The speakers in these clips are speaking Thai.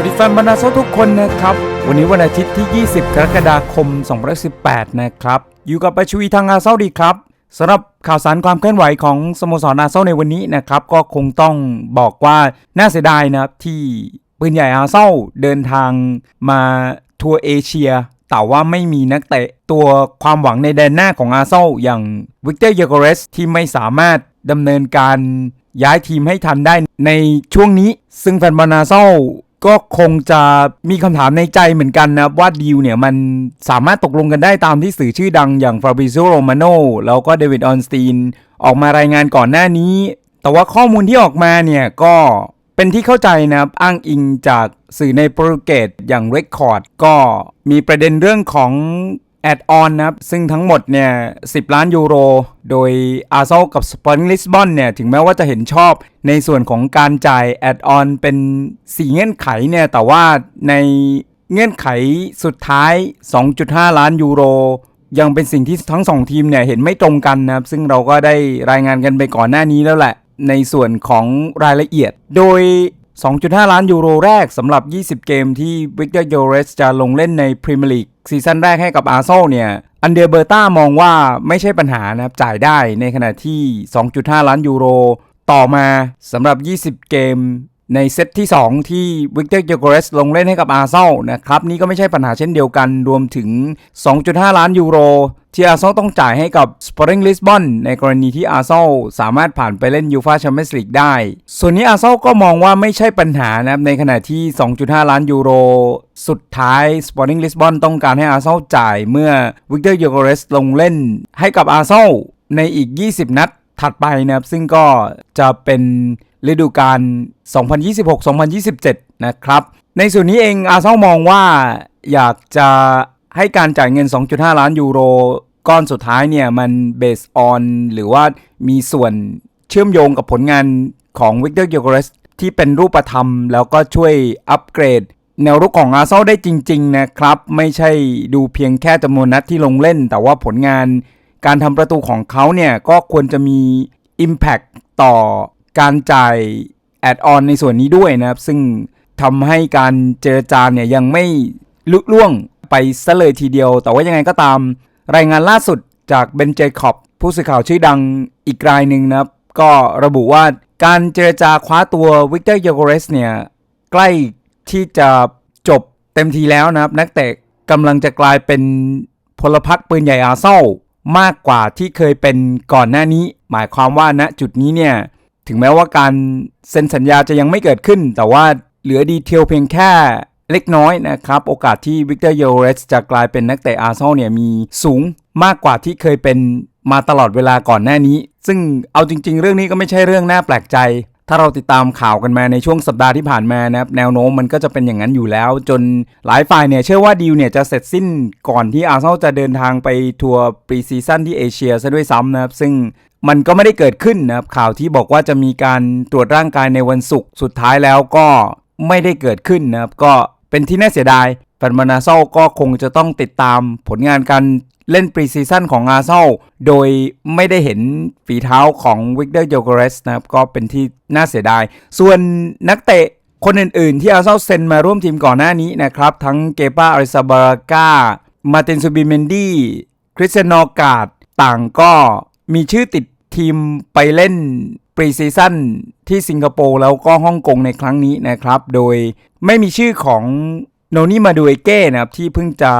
วัสดีแฟนบรรดาโซทุกคนนะครับ วันนี้วันอาทิตย์ที่ 20 กรกฎาคม 2018 นะครับ อยู่กับประชวีทางอาเซาดีครับสำหรับข่าวสารความเคลื่อนไหวของสโมสรอาเซาในวันนี้นะครับ ก็คงต้องบอกว่าน่าเสียดายนะครับที่ปืนใหญ่อาเซาเดินทางมาทัวร์เอเชีย แต่ว่าไม่มีนักเตะตัวความหวังในแดนหน้าของอาเซาอย่างวิกเตอร์เยโกเรสที่ไม่สามารถดำเนินการย้ายทีมให้ทันได้ในช่วงนี้ ซึ่งแฟนบอลอาเซา ก็คงจะมีคำถามในใจเหมือนกันนะว่าดีลเนี่ยมันสามารถตกลงกันได้ตามที่สื่อชื่อดังอย่างฟาบริ z โ o โรมาโนแล้วก็เดวิดออนสตีนออกมารายงานก่อนหน้านี้ แต่ว่าข้อมูลที่ออกมาเนี่ยก็เป็นที่เข้าใจนะครับอ้างอิงจากสื่อในโปรตุเกสอย่าง Record ก็มีประเด็นเรื่องของ แอดออนนะครับ ซึ่งทั้งหมดเนี่ย10 ล้านยูโร โดยอาร์เซนกับสปอร์ตลิสบอนเนี่ยถึงแม้ว่าจะเห็นชอบในส่วนของการจ่ายแอดออนเป็น 4 เงื่อนไขเนี่ย แต่ว่าในเงื่อนไขสุดท้าย 2.5 ล้านยูโร ยังเป็นสิ่งที่ทั้งสองทีมเนี่ยเห็นไม่ตรงกันนะครับ ซึ่งเราก็ได้รายงานกันไปก่อนหน้านี้แล้วแหละ ในส่วนของรายละเอียด โดย 2.5 ล้านยูโรแรกสำหรับ 20 เกมที่วิกเตอร์โยเรสจะลงเล่นในพรีเมียร์ลีกซีซั่นแรกให้กับอาร์เซนอลเนี่ยอันเดอร์เบอร์ต้ามองว่าไม่ใช่ปัญหานะครับจ่ายได้ในขณะที่ 2.5 ล้านยูโร ต่อมาสำหรับ 20 เกม ในเซตที่ 2 ที่วิกเตอร์เจโกเรสลงเล่นให้กับอาร์เซนลนะครับ นี่ก็ไม่ใช่ปัญหาเช่นเดียวกัน รวมถึง 2.5 ล้านยูโร ที่อาร์เซนลต้องจ่ายให้กับ Sporting Lisbon ในกรณีที่อาร์เซนลสามารถผ่านไปเล่นยูฟาแชมเปี้ยนส์ลีกได้ ส่วนนี้อาร์เซนลก็มองว่าไม่ใช่ปัญหานะครับ ในขณะที่ 2.5 ล้านยูโร สุดท้าย Sporting Lisbon ต้องการให้อาร์เซนลจ่ายเมื่อวิกเตอร์เจโกเรสลงเล่นให้กับอาร์เซนลในอีก 20 นัดถัดไปนะครับซึ่งก็จะเป็น ฤดูกาล 2026-2027 นะครับ ในส่วนนี้เองอาร์เซนอลมองว่าอยากจะให้การจ่ายเงิน 2.5 ล้านยูโรก้อนสุดท้ายเนี่ย มันเบสออนหรือว่ามีส่วนเชื่อมโยงกับผลงานของวิกเตอร์เกโกเรสที่เป็นรูปธรรม แล้วก็ช่วยอัปเกรด แนวรุกของอาร์เซนอลได้จริง ๆ นะครับ ไม่ใช่ดูเพียงแค่จำนวนนัดที่ลงเล่น แต่ว่าผลงานการทำประตูของเขาเนี่ย ก็ควรจะมี Impact ต่อ การจ่ายแอดออนในส่วนนี้ด้วยนะครับ ซึ่งทำให้การเจรจาเนี่ยยังไม่ลุล่วงไปซะเลยทีเดียว แต่ว่ายังไงก็ตาม รายงานล่าสุดจากเบนเจคอบผู้สื่อข่าวชื่อดังอีกรายหนึ่งนะครับ ก็ระบุว่าการเจรจาคว้าตัววิกเตอร์ยโกเรสเนี่ยใกล้ที่จะจบเต็มทีแล้วนะครับ นักเตะกำลังจะกลายเป็นพลพรรคปืนใหญ่อาร์เซอลมากกว่าที่เคยเป็นก่อนหน้านี้ หมายความว่าณจุดนี้เนี่ย ถึงแม้ว่าการเซ็นสัญญาจะยังไม่เกิดขึ้น แต่ว่าเหลือดีเทลเพียงแค่เล็กน้อยนะครับ โอกาสที่วิกเตอร์โยเรสจะกลายเป็นนักเตะอาร์เซนอลเนี่ยมีสูงมากกว่าที่เคยเป็นมาตลอดเวลาก่อนหน้านี้ ซึ่งเอาจริง ๆ เรื่องนี้ก็ไม่ใช่เรื่องน่าแปลกใจ ถ้าเราติดตามข่าวกันมาในช่วงสัปดาห์ที่ผ่านมานะครับแนวโน้มมันก็จะเป็นอย่างนั้นอยู่แล้ว จนหลายฝ่ายเนี่ยเชื่อว่าดีลเนี่ยจะเสร็จสิ้นก่อนที่อาร์เซนอลจะเดินทางไปทัวร์ปรีซีซั่นที่เอเชียซะด้วยซ้ำนะครับซึ่ง มันก็ไม่ได้เกิดขึ้นนะครับข่าวที่บอกว่าจะมีการตรวจร่างกายในวันศุกร์สุดท้ายแล้วก็ไม่ได้เกิดขึ้นนะครับก็เป็นที่น่าเสียดายแฟนบอลอาเซนอลก็คงจะต้องติดตามผลงานการเล่นปรีซีซั่นของอาเซนอลโดยไม่ได้เห็นฝีเท้าของวิกเตอร์โยโกเรสนะครับก็เป็นที่น่าเสียดาย ส่วนนักเตะคนอื่นๆ ที่อาเซนอลเซ็นมาร่วมทีมก่อนหน้านี้นะครับ ทั้งเกปาอาริซาบาราก้ามาตินซูบิเมนดี้คริสเซนอกาดต่างก็ มีชื่อติดทีมไปเล่นปรีซีซั่นที่สิงคโปร์แล้วก็ฮ่องกงในครั้งนี้นะครับ โดยไม่มีชื่อของโนนี่มาดูเอเก้นะครับ ที่เพิ่งจะ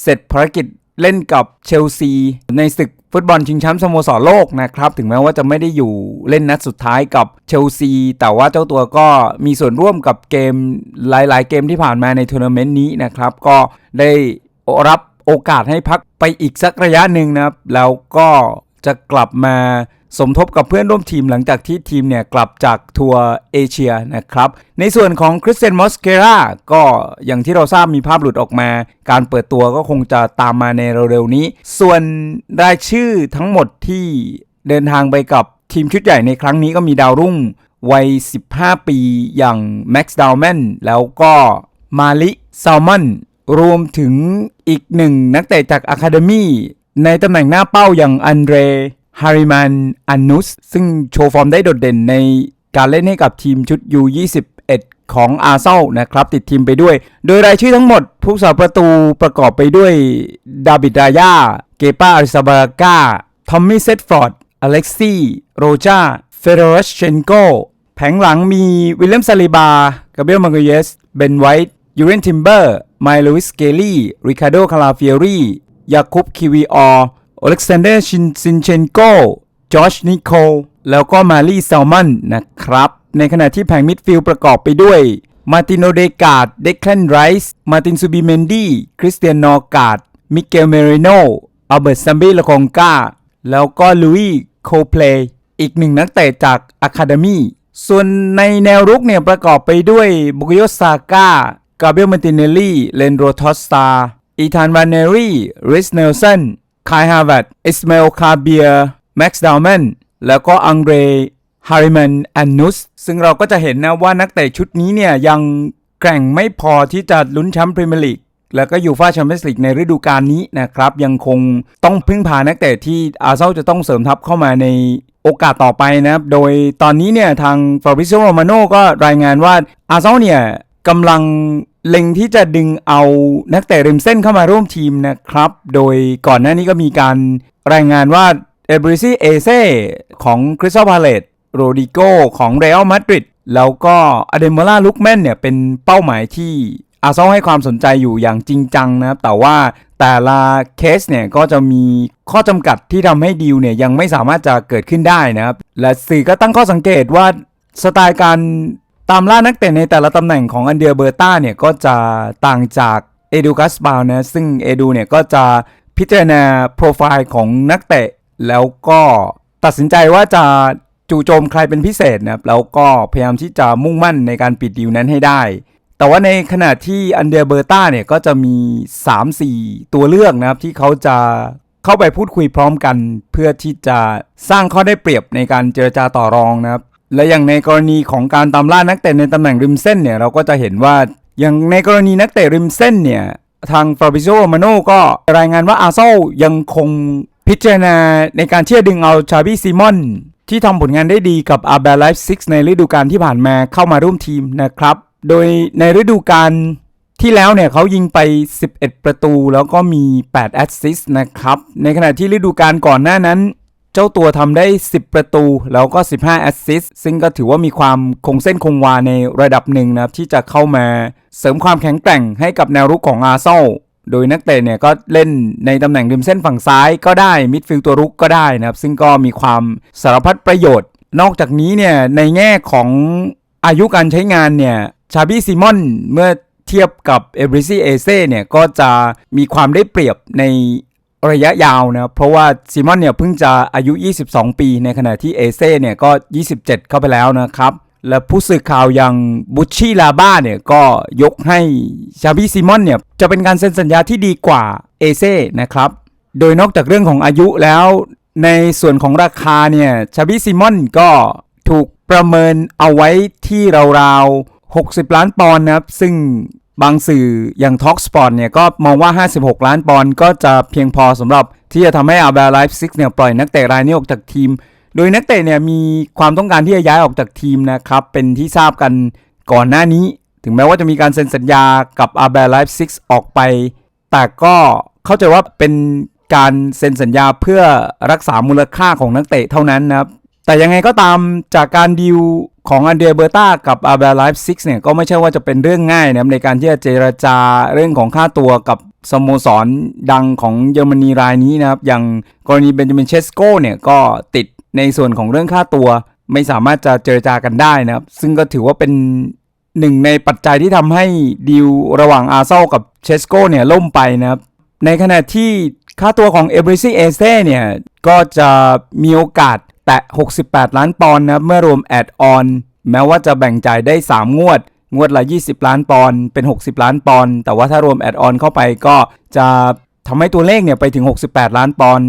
เสร็จภารกิจเล่นกับเชลซี ในศึกฟุตบอลชิงแชมป์สโมสรโลกนะครับ ถึงแม้ว่าจะไม่ได้อยู่เล่นนัดสุดท้ายกับเชลซี แต่ว่าเจ้าตัวก็มีส่วนร่วมกับเกมหลาย ๆ เกมที่ผ่านมาในทัวร์นาเมนต์นี้นะครับ ก็ได้รับโอกาสให้พักไปอีกสักระยะหนึ่งนะครับ แล้วก็ จะกลับมาสมทบกับเพื่อนร่วมทีมหลังจากที่ทีมเนี่ยกลับจากทัวร์เอเชียนะครับ ในส่วนของคริสเตนมอสเกราก็อย่างที่เราทราบมีภาพหลุดออกมา การเปิดตัวก็คงจะตามมาในเร็วๆนี้ ส่วนรายชื่อทั้งหมดที่เดินทางไปกับทีมชุดใหญ่ในครั้งนี้ก็มีดาวรุ่งวัย 15 ปีอย่างแม็กซ์ดาวแมนแล้วก็มาลิซาวมันรวมถึงอีกหนึ่งนักเตะจากอะคาเดมี่ ในตำแหน่งหน้าเป้าอย่างอันเดรฮาริมันอันนุสซึ่งโชว์ฟอร์มได้โดดเด่นในการเล่นให้กับทีมชุด U21 ของอาเซนอลนะครับติดทีมไปด้วย โดยรายชื่อทั้งหมด ผู้สาประตูประกอบไปด้วยดาบิดรายาเกปาอาริซาบากาทอมมี่เซตฟอร์ดอเล็กซี่โรจาเฟเดรชเชนโกแผงหลังมีวิลเลียมซาลิบากาเบรียลมาร์เกเยสเบนไวท์ยูเรนทิมเบอร์ไมลูวิสเกลี่ริคาโดคาลาฟิเอรี ยาคุปคิวีออร์อเล็กซานเดอร์ชินซินเชนโกจอชนิโคลแล้วก็มารีแซลมอนนะครับ ในขณะที่แผงมิดฟิลด์ประกอบไปด้วย มาติโนเดกาดเดคแลนไรส์มาตินซูบิเมนดีคริสเตียนนอร์กาดมิเกลเมริโนอัลเบิร์ตซัมบิลาคองกาแล้วก็ลุยโคเพลย์อีกหนึ่งนักเตะจากอะคาเดมีส่วนในแนวรุกเนี่ยประกอบไปด้วยบุกโยซาก้ากาเบียลมาติเนลลี่เลนโรทอสตา อีธานวานเนรีริสเนลสันคายฮาร์วัตอิสมาเอลคาเบียแม็กซ์ดาวแมนแล้วก็อังเดรฮาริมันแอนนุสซึ่งเราก็จะเห็นนะว่านักเตะชุดนี้เนี่ยยังแกร่งไม่พอที่จะลุ้นแชมป์พรีเมียร์ลีกแล้วก็ยูฟ่าแชมเปี้ยนส์ลีกในฤดูกาลนี้นะครับ ยังคงต้องพึ่งพานักเตะที่อาร์เซนอลจะต้องเสริมทัพเข้ามาในโอกาสต่อไปนะครับ โดยตอนนี้เนี่ยทางฟาบริ z ิโอโรมาโน่ก็รายงานว่าอาร์เซนอลเนี่ยกำลัง เล็งที่จะดึงเอานักเตะริมเส้นเข้ามาร่วมทีมนะครับ โดยก่อนหน้านี้ก็มีการรายงานว่าเอบริซีเอเซ่ของคริสตัลพาเลตโรดิโกของเรอัลมาดริดแล้วก็อเดม l ล่าลุกแมนเนี่ยเป็นเป้าหมายที่อาร์เซนอลให้ความสนใจอยู่อย่างจริงจังนะครับ แต่ว่าแต่ละเคสเนี่ยก็จะมีข้อจำกัดที่ทำให้ดีลเนี่ยยังไม่สามารถจะเกิดขึ้นได้นะครับ และสื่อก็ตั้งข้อสังเกตว่าสไตล์การ ตามล่านักเตะในแต่ละตำแหน่งของอันเดียเบอร์ต้าเนี่ยก็จะต่างจากเอดูกัสบาวนะซึ่งเอดูเนี่ยก็จะพิจารณาโปรไฟล์ของนักเตะ แล้วก็ตัดสินใจว่าจะจู่โจมใครเป็นพิเศษนะครับแล้วก็พยายามที่จะมุ่งมั่นในการปิดดีลนั้นให้ได้ แต่ว่าในขณะที่อันเดอร์เบอร์ต้าเนี่ยก็จะมี 3-4 ตัวเลือกนะครับที่เขาจะเข้าไปพูดคุยพร้อมกัน เพื่อที่จะสร้างข้อได้เปรียบในการเจรจาต่อรองนะครับ และอย่างในกรณีของการตามล่านักเตะในตำแหน่งริมเส้นเนี่ยเราก็จะเห็นว่าอย่างในกรณีนักเตะริมเส้นเนี่ยทางฟาบิโ o มาโนก็รายงานว่าอาร์เซอลยังคงพิจารณาในการเชื่อดึงเอาชาบิซีมอนที่ทำผลงานได้ดีกับอาร์เบลไลฟ์ซิกในฤดูกาลที่ผ่านมาเข้ามาร่วมทีมนะครับ โดยในฤดูกาลที่แล้วเนี่ยเขายิงไป 11 ประตูแล้วก็มี 8 แอสซิสต์นะครับ ในขณะที่ฤดูกาลก่อนหน้านั้น เจ้าตัวทำได้ 10 ประตู แล้วก็ 15 แอสซิสต์ซึ่งก็ถือว่ามีความคงเส้นคงวาในระดับหนึ่งนะครับ ที่จะเข้ามาเสริมความแข็งแกร่งให้กับแนวรุกของอาร์เซนอลโดยนักเตะเนี่ยก็เล่นในตำแหน่งริมเส้นฝั่งซ้ายก็ได้มิดฟิลด์ตัวรุกก็ได้นะครับ ซึ่งก็มีความสารพัดประโยชน์ นอกจากนี้เนี่ยในแง่ของอายุการใช้งานเนี่ยชาบี้ซิมอนเมื่อเทียบกับเอบริซีเอเซ่เนี่ยก็จะมีความได้เปรียบใน ระยะยาวนะเพราะว่าซิมอนเนี่ยเพิ่งจะอายุ 22 ปี ในขณะที่เอเซ่เนี่ยก็ 27 เข้าไปแล้วนะครับ และผู้สื่อข่าวอย่างบุชชี่ลาบ้าเนี่ยก็ยกให้ชาบิซิมอนเนี่ยจะเป็นการเซ็นสัญญาที่ดีกว่าเอเซ่นะครับ โดยนอกจากเรื่องของอายุแล้วในส่วนของราคาเนี่ยชาบิซิมอนก็ถูกประเมินเอาไว้ที่ราวๆ60 ล้านปอนด์นะครับ ซึ่ง บางสื่ออย่าง Talk Sport เนี่ยก็มองว่า 56 ล้านปอนด์ก็จะเพียงพอสำหรับที่จะทำให้อาร์เบลไลฟ์ซิกเนี่ยปล่อยนักเตะรายนี้ออกจากทีม โดยนักเตะเนี่ยมีความต้องการที่จะย้ายออกจากทีมนะครับ เป็นที่ทราบกันก่อนหน้านี้ ถึงแม้ว่าจะมีการเซ็นสัญญากับอาร์เบลไลฟ์ซิกออกไป แต่ก็เข้าใจว่าเป็นการเซ็นสัญญาเพื่อรักษามูลค่าของนักเตะเท่านั้นนะครับแต่ยังไงก็ตามจากการดีล ของอันเดรเบอร์ตากับอาร์เบลไลฟ์ซิกเนี่ยก็ไม่ใช่ว่าจะเป็นเรื่องง่ายนะครับในการที่จะเจรจาเรื่องของค่าตัวกับสโมสรดังของเยอรมนีรายนี้นะครับ อย่างกรณีเบนจามินเชสโกเนี่ยก็ติดในส่วนของเรื่องค่าตัว ไม่สามารถจะเจรจากันได้นะครับ ซึ่งก็ถือว่าเป็นหนึ่งในปัจจัยที่ทำให้ดีลระหว่างอาร์เซนอลกับเชสโกเนี่ยล่มไปนะครับ ในขณะที่ ค่าตัวของเอเบริซีเอเซ่เนี่ย ก็จะมีโอกาสแตะ 68 ล้านปอนด์นะเมื่อรวมแอดออน แม้ว่าจะแบ่งจ่ายได้ 3 งวด งวดละ 20 ล้านปอนด์เป็น 60 ล้านปอนด์แต่ว่าถ้ารวมแอดออนเข้าไปก็จะทำให้ตัวเลขเนี่ยไปถึง 68 ล้านปอนด์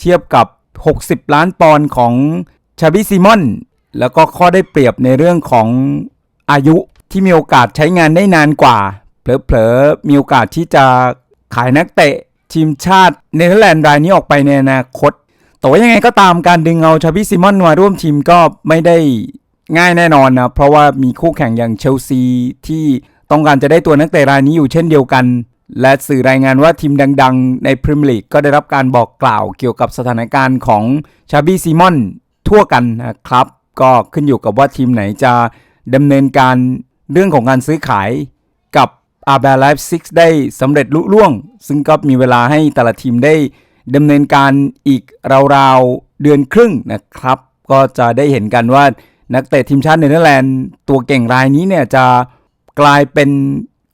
เทียบกับ 60 ล้านปอนด์ของชาบิซิมอนแล้วก็ข้อได้เปรียบในเรื่องของอายุที่มีโอกาสใช้งานได้นานกว่าเผลอๆมีโอกาสที่จะขายนักเตะ ทีมชาติเนเธอร์แลนด์รายนี้ออกไปในอนาคต แต่ว่ายังไงก็ตามการดึงเอาชาบิซิมอนมาร่วมทีมก็ไม่ได้ง่ายแน่นอนนะ เพราะว่ามีคู่แข่งอย่างเชลซีที่ต้องการจะได้ตัวนักเตะรายนี้อยู่เช่นเดียวกัน และสื่อรายงานว่าทีมดัง ๆ ในพรีเมียร์ลีกก็ได้รับการบอกกล่าวเกี่ยวกับสถานการณ์ของชาบีซีมอนทั่วกันนะครับ ก็ขึ้นอยู่กับว่าทีมไหนจะดำเนินการเรื่องของการซื้อขาย อาร์เบลไลฟ์ซิกได้สำเร็จลุล่วง ซึ่งก็มีเวลาให้แต่ละทีมได้ดำเนินการอีกราวๆ เดือนครึ่งนะครับ ก็จะได้เห็นกันว่านักเตะทีมชาติเนเธอร์แลนด์ตัวเก่งรายนี้เนี่ยจะกลายเป็น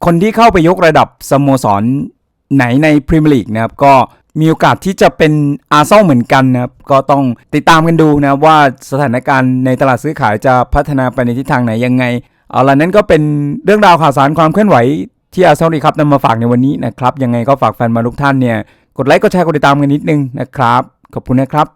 คนที่เข้าไปยกระดับสโมสรไหนในพรีเมียร์ลีกนะครับก็มีโอกาสที่จะเป็นอาร์เซนเหมือนกันนะครับ ก็ต้องติดตามกันดูนะว่าสถานการณ์ในตลาดซื้อขายจะพัฒนาไปในทิศทางไหนยังไง เอาล่ะนั้นก็เป็นเรื่องราวข่าวสารความเคลื่อนไหว ที่อาเซนดีครับนำมาฝากในวันนี้นะครับ ยังไงก็ฝากแฟนมาทุกท่านเนี่ย กดไลค์กดแชร์กดติดตามกันนิดนึงนะครับ ขอบคุณนะครับ